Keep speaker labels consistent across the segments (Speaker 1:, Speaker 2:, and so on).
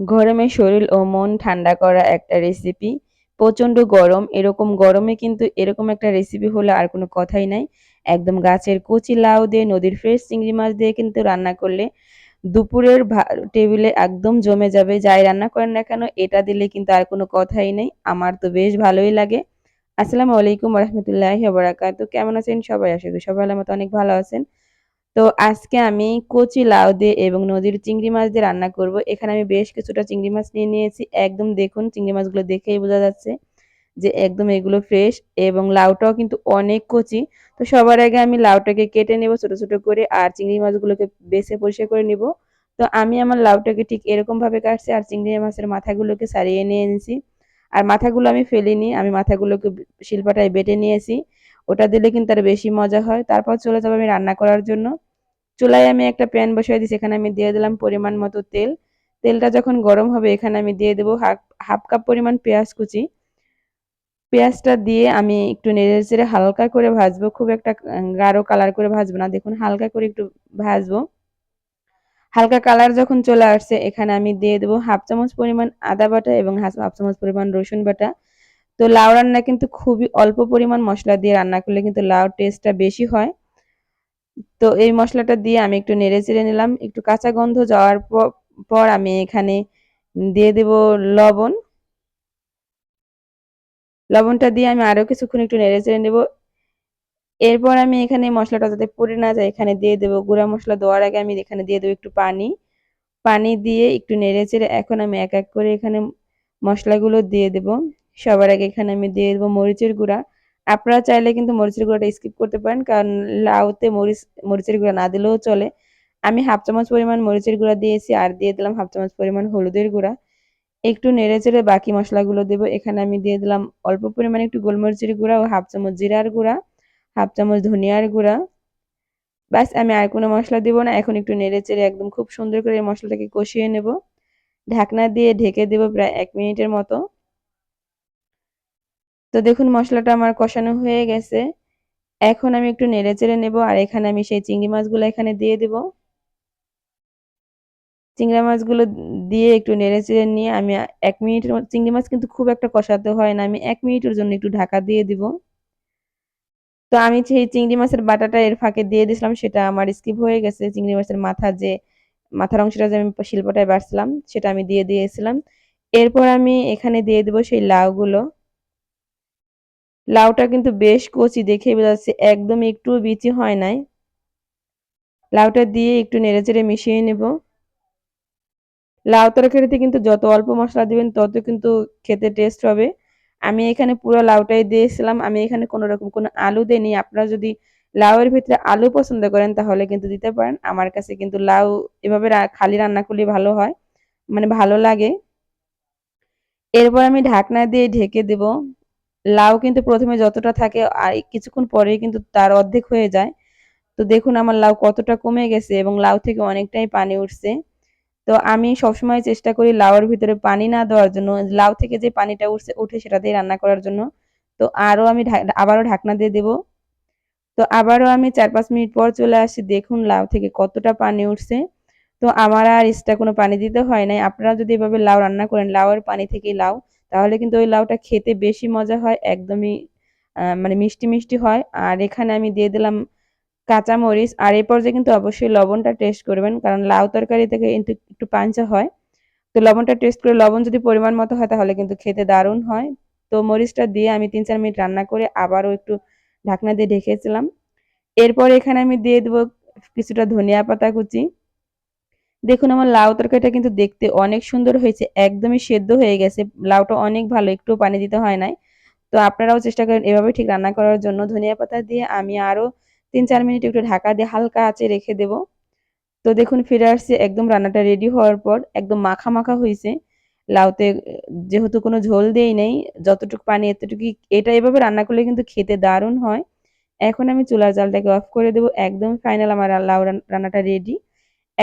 Speaker 1: গরমে শরীর ও মন ঠান্ডা করা একটা রেসিপি প্রচণ্ড গরম, এরকম গরমে কিন্তু এরকম একটা রেসিপি হলে আর কোনো কথাই নাই। একদম গাছের কচি লাউ দিয়ে, নদীর ফ্রেশ চিংড়ি মাছ দিয়ে কিন্তু রান্না করলে দুপুরের টেবিলে একদম জমে যাবে। যাই রান্না করেন না কেন, এটা দিলে কিন্তু আর কোনো কথাই নেই। আমার তো বেশ ভালোই লাগে। আসসালামু আলাইকুম রহমতুল্লাহ বরাকাতু কেমন আছেন সবাই? আশা করি সবাই আমার অনেক ভালো আছেন। তো আজকে আমি কচি লাউ দিয়ে এবং নদীর চিংড়ি মাছ দিয়ে রান্না করব। এখানে আমি বেশ কিছুটা চিংড়ি মাছ নিয়ে নিয়েছি। একদম দেখুন, চিংড়ি মাছগুলো দেখেই বোঝা যাচ্ছে যে একদম এগুলো ফ্রেশ এবং লাউটাও কিন্তু অনেক কচি। তো সবার আগে আমি লাউটাকে কেটে নেব ছোট ছোট করে আর চিংড়ি মাছগুলোকে বেছে পরিষ্কার করে নিব। তো আমি আমার লাউটাকে ঠিক এরকম ভাবে কাটছি আর চিংড়ি মাছের মাথাগুলোকে সারিয়ে নিয়ে এনেছি। আর মাথাগুলো আমি ফেলিনি, আমি মাথাগুলোকে শিল্পাটায় বেটে নিয়েছি। ওটা দিলে কিন্তু আর বেশি মজা হয়। তারপর চলে যাব আমি রান্না করার জন্য। চুলায় আমি একটা প্যান বসিয়ে দিয়েছি এখানে আমি দিয়ে দিলাম পরিমাণ মতো তেল। তেলটা যখন গরম হবে, এখানে আমি দিয়ে দেবো হাফ কাপ পরিমাণ পেঁয়াজ কুচি। পেঁয়াজটা দিয়ে আমি একটু নেড়ে চেড়ে হালকা করে ভাজবো, খুব একটা গাঢ় কালার করে ভাজবো না। দেখুন, হালকা করে একটু ভাজবো। হালকা কালার যখন চলে আসছে, এখানে আমি দিয়ে দেবো হাফ চামচ পরিমাণ আদা বাটা এবং হাফ চামচ পরিমাণ রসুন বাটা। তো লাউ রান্না কিন্তু খুবই অল্প পরিমাণ মশলা দিয়ে রান্না করলে কিন্তু লাউ টেস্টটা বেশি হয়। তো এই মশলাটা দিয়ে আমি একটু নেড়ে চেড়ে নিলাম। একটু কাঁচা গন্ধ যাওয়ার পর আমি এখানে দিয়ে দেব লবণ। লবণটা দিয়ে আমি আরও কিছুক্ষণ একটু নেড়ে চেড়ে নেব। এরপর আমি এখানে মশলাটা যাতে পড়ে না যায়, এখানে দিয়ে দেবো গুঁড়া মশলা দেওয়ার আগে আমি এখানে দিয়ে দেবো একটু পানি। পানি দিয়ে একটু নেড়ে চেড়ে এখন আমি এক এক করে এখানে মশলাগুলো দিয়ে দেব। সবার আগে এখানে আমি দিয়ে দেবো মরিচের গুঁড়া। আপনারা চাইলে কিন্তু মরিচের গুঁড়াটা স্কিপ করতে পারেন, কারণ লাউতে মরিচ, মরিচের গুঁড়া না দিলেও চলে। আমি হাফ চামচ পরিমাণ মরিচের গুঁড়া দিয়েছি, আর দিয়ে দিলাম হাফ চামচ পরিমাণ হলুদের গুঁড়া। একটু নেড়ে চেড়ে বাকি মশলাগুলো দেবো, এখানে আমি দিয়ে দিলাম অল্প পরিমাণে একটু গোলমরিচের গুঁড়া ও হাফ চামচ জিরার গুঁড়া, হাফ চামচ ধনিয়ার গুঁড়া। ব্যাস, আমি আর কোনো মশলা দিব না, এখন একটু নেড়ে চেড়ে একদম খুব সুন্দর করে মশলাটাকে কষিয়ে নেব। ঢাকনা দিয়ে ঢেকে দেব প্রায় এক মিনিটের মতো। তো দেখুন, মশলাটা আমার কষানো হয়ে গেছে। এখন আমি একটু নেড়ে চেড়ে নেব আর এখানে আমি সেই চিংড়ি মাছগুলো এখানে দিয়ে দেব। চিংড়ি মাছগুলো দিয়ে একটু নেড়ে চেড়ে নিয়ে আমি এক মিনিটের চিংড়ি মাছ কিন্তু খুব একটা কষাতে হয় না, আমি এক মিনিটের জন্য একটু ঢাকা দিয়ে দিব। তো আমি সেই চিংড়ি মাছের বাটাটা এর ফাঁকে দিয়ে দিয়েছিলাম, সেটা আমার স্কিপ হয়ে গেছে। চিংড়ি মাছের মাথা যে, মাথার অংশটা যে আমি শিল্পটায় বাড়ছিলাম, সেটা আমি দিয়ে দিয়েছিলাম। এরপর আমি এখানে দিয়ে দেবো সেই লাউগুলো। লাউটা কিন্তু বেশ কচি দেখে বোঝা যাচ্ছে একদম একটু বিচি হয় নাই। লাউটা দিয়ে একটু নেড়েচেড়ে মিশিয়ে নেব। লাউ তরকারিতে কিন্তু যত অল্প মশলা দিবেন, তত কিন্তু খেতে টেস্ট হবে। আমি এখানে পুরো লাউটাই দিয়েছিলাম, আমি এখানে কোনো রকম কোনো আলু দিইনি। আপনারা যদি লাউয়ের ভিতরে আলু পছন্দ করেন, তাহলে কিন্তু দিতে পারেন। আমার কাছে কিন্তু লাউ এভাবে খালি রান্না করলে ভালো হয় মানে ভালো লাগে। এরপর আমি ঢাকনা দিয়ে ঢেকে দেব। লাউ কিন্তু প্রথমে যতটা থাকে আর কিছুক্ষণ পরেই কিন্তু তার অর্ধেক হয়ে যায়। তো দেখুন আমার লাউ কতটা কমে গেছে এবং লাউ থেকে অনেকটাই পানি উঠছে। তো আমি সবসময় চেষ্টা করি লাউয়ের ভিতরে পানি না দেওয়ার জন্য, লাউ থেকে যে পানিটা উঠছে, উঠে সেটা দিয়ে রান্না করার জন্য। তো আরও আমি আবারও ঢাকনা দিয়ে দেব। তো আবারও আমি চার পাঁচ মিনিট পর চলে আসি, দেখুন লাউ থেকে কতটা পানি উঠছে। তো আমার আর এক্সট্রা কোনো পানি দিতে হয় নাই। আপনারা যদি এভাবে লাউ রান্না করেন, লাউয়ের পানি থেকেই লাউ তাহলে কিন্তু ওই লাউটা খেতে বেশি মজা হয়, একদমই মানে মিষ্টি মিষ্টি হয়। আর এখানে আমি দিয়ে দিলাম কাঁচামরিচ। আর এই পর্যায়ে কিন্তু অবশ্যই লবণটা টেস্ট করবেন, কারণ লাউ তরকারি থেকে কিন্তু একটু পাঞ্চা হয়। তো লবণটা টেস্ট করে, লবণ যদি পরিমাণ মতো হয় তাহলে কিন্তু খেতে দারুণ হয়। তো মরিচটা দিয়ে আমি তিন চার মিনিট রান্না করে আবারও একটু ঢাকনা দিয়ে ঢেকেছিলাম। এরপর এখানে আমি দিয়ে দেবো কিছুটা ধনিয়া পাতা কুচি। দেখুন, আমার লাউ তরকারিটা কিন্তু দেখতে অনেক সুন্দর হয়েছে, একদমই সেদ্ধ হয়ে গেছে। লাউটা অনেক ভালো একটু পানি দিতে হয় নাই। তো আপনারাও চেষ্টা করেন এভাবে ঠিক রান্না করার জন্য। ধনিয়া পাতা দিয়ে আমি আরও তিন চার মিনিট একটু ঢাকা দিয়ে হালকা আঁচে রেখে দেব। তো দেখুন, ফিরে আসছে, একদম রান্নাটা রেডি হওয়ার পর একদম মাখা মাখা হয়েছে। লাউতে যেহেতু কোনো ঝোল দেই নেই, যতটুকু পানি এতটুকু এটা এভাবে রান্না করলে কিন্তু খেতে দারুণ হয়। এখন আমি চুলার জালটাকে অফ করে দেব, একদম ফাইনাল আমার লাউ রান্নাটা রেডি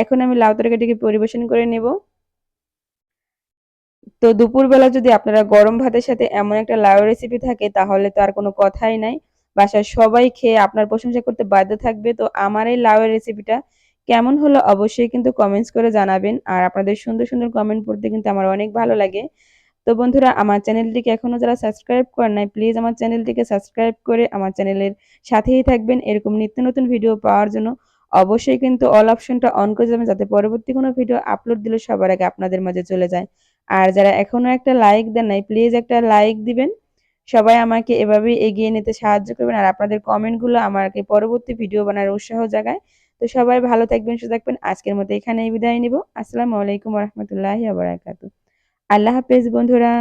Speaker 1: এখন আমি লাউ তরকারিটাকে পরিবেশন করে নেব। তো দুপুরবেলা যদি আপনারা গরম ভাতের সাথে এমন একটা লাউ রেসিপি থাকে, তাহলে তো আর কোনো কথাই নাই। বাসায় সবাই খেয়ে আপনার প্রশংসা করতে বাধ্য থাকবে। তো আমার এই লাউয়ের রেসিপিটা কেমন হলো অবশ্যই কিন্তু কমেন্টস করে জানাবেন। আর আপনাদের সুন্দর সুন্দর কমেন্ট পড়তে কিন্তু আমার অনেক ভালো লাগে। তো বন্ধুরা, আমার চ্যানেলটিকে এখনও যারা সাবস্ক্রাইব করেন নাই প্লিজ আমার চ্যানেলটিকে সাবস্ক্রাইব করে আমার চ্যানেলের সাথেই থাকবেন। এরকম নিত্য নতুন ভিডিও পাওয়ার জন্য অবশ্যই কিন্তু অল অপশনটা অন করে যাবেন যাতে পরবর্তী কোনো ভিডিও আপলোড দিলে সবার আগে আপনাদের মাঝে চলে যায়। আর যারা এখনও একটা লাইক দেন নাই প্লিজ একটা লাইক দিবেন। সবাই আমাকে এভাবে এগিয়ে নিতে সাহায্য করবেন আর আপনাদের কমেন্টগুলো আমাকে পরবর্তী ভিডিও বানার উৎসাহ জাগায়। তো সবাই ভালো থাকবেন, সুস্থ থাকবেন। আজকের মতো এখানেই বিদায় নিব। আসসালামু আলাইকুম রহমতুল্লাহি আবরাকাতু আল্লাহ হাফেজ বন্ধুরা।